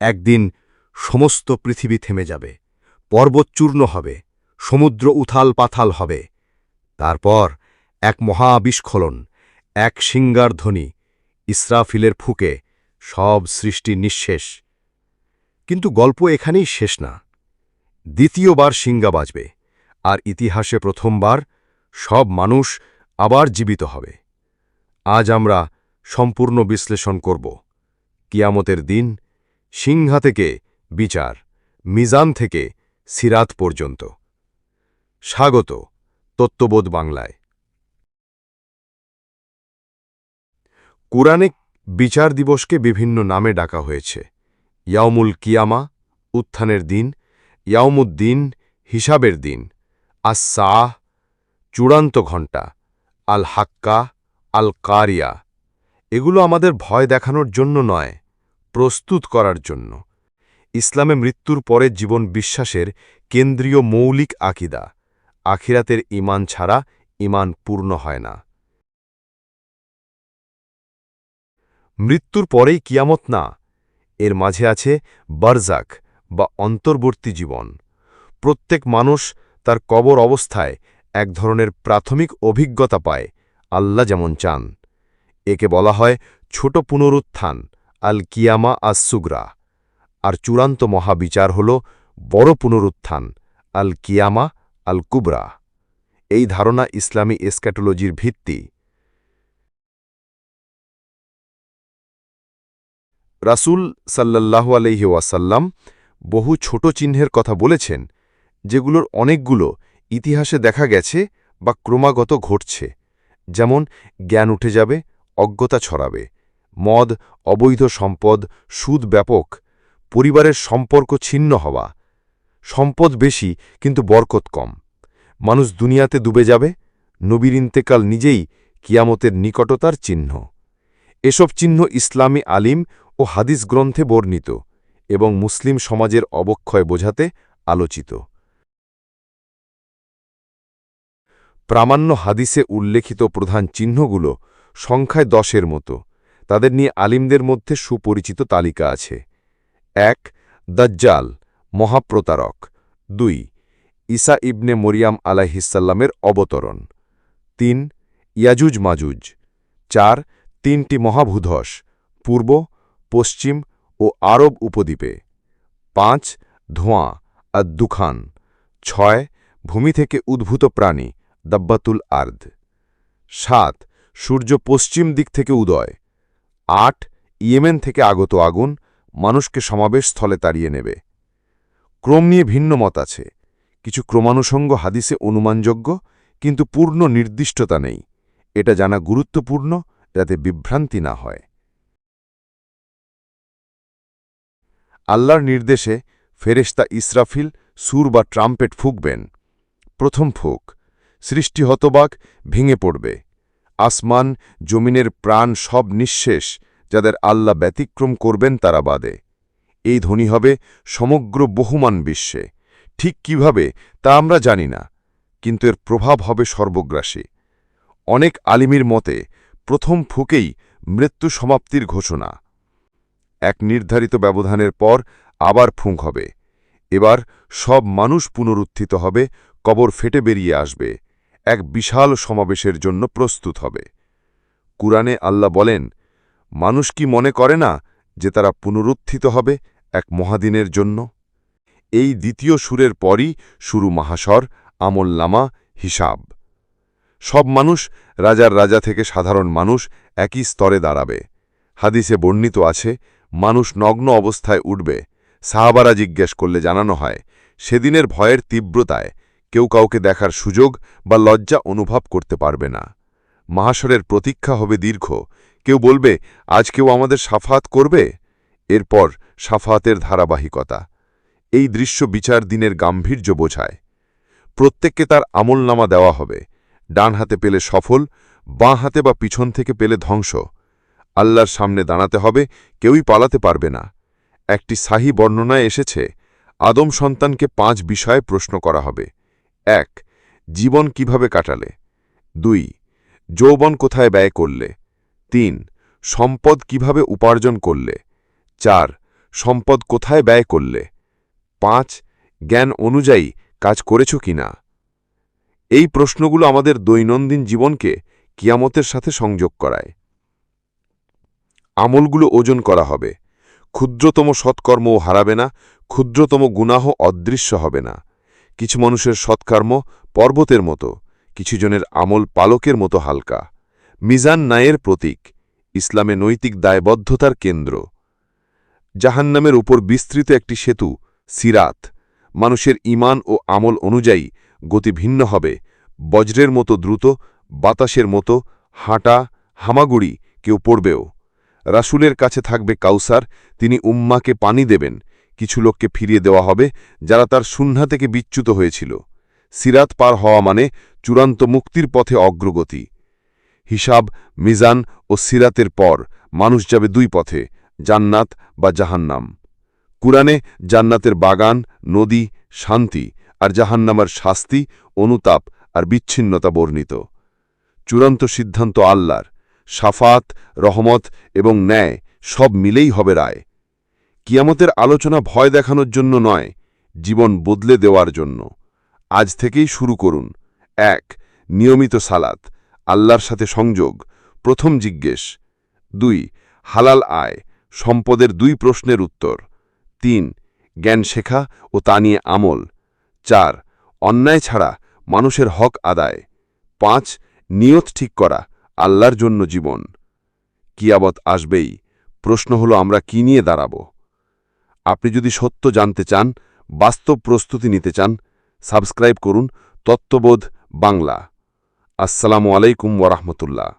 একদিন সমস্ত পৃথিবী থেমে যাবে পর্বত চূর্ণ হবে, সমুদ্র উথাল পাথাল হবে। তারপর এক মহাবিস্খলন, এক সিঙ্গার ধ্বনি, ইসরাফিলের ফুকে সব সৃষ্টি নিঃশেষ। কিন্তু গল্প এখানেই শেষ না। দ্বিতীয়বার সিঙ্গা বাজবে, আর ইতিহাসে প্রথমবার সব মানুষ আবার জীবিত হবে। আজ আমরা সম্পূর্ণ বিশ্লেষণ করব, কিয়ামতের দিন সিংহা থেকে বিচার, মিজান থেকে সিরাত পর্যন্ত। স্বাগত, তত্ত্ববোধ বাংলায়। কুরআনে বিচার দিবসকে বিভিন্ন নামে ডাকা হয়েছে। ইয়াউমুল কিয়ামা, উত্থানের দিন ইয়াউমুদ্দিন হিসাবের দিন আসাহ চূড়ান্ত ঘণ্টা আল হাক্কা আল কারিয়া এগুলো আমাদের ভয় দেখানোর জন্য নয়। প্রস্তুত করার জন্য। ইসলামে মৃত্যুর পরের জীবন বিশ্বাসের কেন্দ্রীয় মৌলিক আকিদা। আখিরাতের ইমান ছাড়া ইমান পূর্ণ হয় না। মৃত্যুর পরেই কিয়ামত না, এর মাঝে আছে বারজাক বা অন্তর্বর্তী জীবন। প্রত্যেক মানুষ তার কবর অবস্থায় এক ধরনের প্রাথমিক অভিজ্ঞতা পায়, আল্লাহ যেমন চান। একে বলা হয় ছোট পুনরুত্থান আল কিয়ামা আস সুগরা আর চূড়ান্ত মহাবিচার হল বড় পুনরুত্থান আল কিয়ামা আল কুবরা এই ধারণা ইসলামী এসক্যাটোলজির ভিত্তি। রাসূল সাল্লাল্লাহু আলহি ওয়াসাল্লাম বহু ছোট চিহ্নের কথা বলেছেন, যেগুলোর অনেকগুলো ইতিহাসে দেখা গেছে বা ক্রমাগত ঘটছে। যেমন, জ্ঞান উঠে যাবে, অজ্ঞতা ছড়াবে। মদ, অবৈধ সম্পদ, সুদ ব্যাপক, পরিবারের সম্পর্ক ছিন্ন হওয়া। সম্পদ বেশি, কিন্তু বরকত কম। মানুষ দুনিয়াতে ডুবে যাবে, নবীর ইন্তেকাল নিজেই কিয়ামতের নিকটতার চিহ্ন। এসব চিহ্ন ইসলামী আলিম ও হাদিস গ্রন্থে বর্ণিত এবং মুসলিম সমাজের অবক্ষয় বোঝাতে আলোচিত। প্রামাণ্য হাদিসে উল্লেখিত প্রধান চিহ্নগুলো সংখ্যায় দশের মতো। তাদের নিয়ে আলিমদের মধ্যে সুপরিচিত তালিকা আছে। এক, দজ্জাল, মহাপ্রতারক। দুই, ঈসা ইবনে মরিয়াম আলাহিসাল্লামের অবতরণ। তিন, ইয়াজুজ মাজুজ। চার, তিনটি মহাভূধস, পূর্ব, পশ্চিম ও আরব উপদ্বীপে। পাঁচ, ধোঁয়া আর দুখান ছয়, ভূমি থেকে উদ্ভূত প্রাণী, দাব্বাতুল আর্দ। সাত, সূর্য পশ্চিম দিক থেকে উদয়। আট, ইয়েমেন থেকে আগত আগুন মানুষকে সমাবেশ স্থলে তাড়িয়ে নেবে। ক্রম নিয়ে ভিন্ন মত আছে। কিছু ক্রমানুষঙ্গ হাদিসে অনুমানযোগ্য, কিন্তু পূর্ণ নির্দিষ্টতা নেই। এটা জানা গুরুত্বপূর্ণ যাতে বিভ্রান্তি না হয়। আল্লাহর নির্দেশে ফেরেশতা ইসরাফিল সুর বা ট্রাম্পেট ফুঁকবেন। প্রথম ফুক, সৃষ্টি হতবাক ভেঙে পড়বে। আসমান, জমিনের প্রাণ সব নিঃশেষ, যাদের আল্লাহ ব্যতিক্রম করবেন তারা বাদে। এই ধ্বনি হবে সমগ্র বহুমান বিশ্বে। ঠিক কীভাবে, তা আমরা জানি না, কিন্তু এর প্রভাব হবে সর্বগ্রাসী। অনেক আলিমির মতে, প্রথম ফুকেই মৃত্যু সমাপ্তির ঘোষণা। এক নির্ধারিত ব্যবধানের পর আবার ফুঁক হবে। এবার সব মানুষ পুনরুত্থিত হবে, কবর ফেটে বেরিয়ে আসবে। এক বিশাল সমাবেশের জন্য প্রস্তুত হবে। কুরআনে আল্লাহ বলেন, মানুষ কি মনে করে না যে তারা পুনরুত্থিত হবে এক মহাদিনের জন্য? এই দ্বিতীয় সুরের পরই শুরু মাহাসর আমলনামা হিসাব। সব মানুষ রাজার রাজা থেকে সাধারণ মানুষ একই স্তরে দাঁড়াবে। হাদিসে বর্ণিত আছে, মানুষ নগ্ন অবস্থায় উঠবে। সাহাবারা জিজ্ঞেস করলে জানানো হয়, সেদিনের ভয়ের তীব্রতায় কেউ কাউকে দেখার সুযোগ বা লজ্জা অনুভব করতে পারবে না। মাহাসরের প্রতীক্ষা হবে দীর্ঘ। কেউ বলবে, আজ কেউ আমাদের সাফাত করবে? এরপর সাফাতের ধারাবাহিকতা। এই দৃশ্য বিচার দিনের গাম্ভীর্য বোঝায়। প্রত্যেককে তার আমলনামা দেওয়া হবে। ডান হাতে পেলে সফল, বাঁ হাতে বা পিছন থেকে পেলে ধ্বংস। আল্লাহর সামনে দাঁড়াতে হবে, কেউই পালাতে পারবে না। একটি সাহি বর্ণনায় এসেছে, আদম সন্তানকে পাঁচ বিষয়ে প্রশ্ন করা হবে। এক, জীবন কীভাবে কাটালে? দুই, যৌবন কোথায় ব্যয় করলে? তিন, সম্পদ কীভাবে উপার্জন করলে? চার, সম্পদ কোথায় ব্যয় করলে? পাঁচ, জ্ঞান অনুযায়ী কাজ করেছ কিনা? এই প্রশ্নগুলো আমাদের দৈনন্দিন জীবনকে কিয়ামতের সাথে সংযোগ করায়। আমলগুলো ওজন করা হবে। ক্ষুদ্রতম সৎকর্মও হারাবে না, ক্ষুদ্রতম গুনাহ অদৃশ্য হবে না। কিছু মানুষের সৎকর্ম পর্বতের মতো কিছুজনের আমল পালকের মতো হালকা। মিজান নায়ের প্রতীক, ইসলামে নৈতিক দায়বদ্ধতার কেন্দ্র। জাহান্নামের উপর বিস্তৃত একটি সেতু, সিরাত। মানুষের ইমান ও আমল অনুযায়ী গতি ভিন্ন হবে। বজ্রের মতো দ্রুত, বাতাসের মতো হাঁটা, হামাগুড়ি কেউ পড়বেও। রাসুলের কাছে থাকবে কাউসার, তিনি উম্মাকে পানি দেবেন। কিছু লোককে ফিরিয়ে দেওয়া হবে, যারা তার সুন্না থেকে বিচ্যুত হয়েছিল। সিরাত পার হওয়া মানে চূড়ান্ত মুক্তির পথে অগ্রগতি। হিসাব, মিজান ও সিরাতের পর মানুষ যাবে দুই পথে, জান্নাত বা জাহান্নাম। কুরআনে জান্নাতের বাগান, নদী, শান্তি আর জাহান্নামার শাস্তি, অনুতাপ আর বিচ্ছিন্নতা বর্ণিত। চূড়ান্ত সিদ্ধান্ত আল্লাহর। সাফাত, রহমত এবং ন্যায় সব মিলেই হবে রায়। কিয়ামতের আলোচনা ভয় দেখানোর জন্য নয়, জীবন বদলে দেওয়ার জন্য। আজ থেকেই শুরু করুন। এক, নিয়মিত সালাত, আল্লাহর সাথে সংযোগ, প্রথম জিজ্ঞেস। দুই, হালাল আয়, সম্পদের দুই প্রশ্নের উত্তর। তিন, জ্ঞান শেখা ও তা নিয়ে আমল। চার, অন্যায় ছাড়া মানুষের হক আদায়। পাঁচ, নিয়ত ঠিক করা, আল্লাহর জন্য জীবন। কিয়াবত আসবেই। প্রশ্ন হলো, আমরা কি নিয়ে দাঁড়াব? আপনি যদি সত্য জানতে চান, বাস্তব প্রস্তুতি নিতে চান, সাবস্ক্রাইব করুন তত্ত্ববোধ বাংলা। আসসালামু আলাইকুম ওরহমতুল্লাহ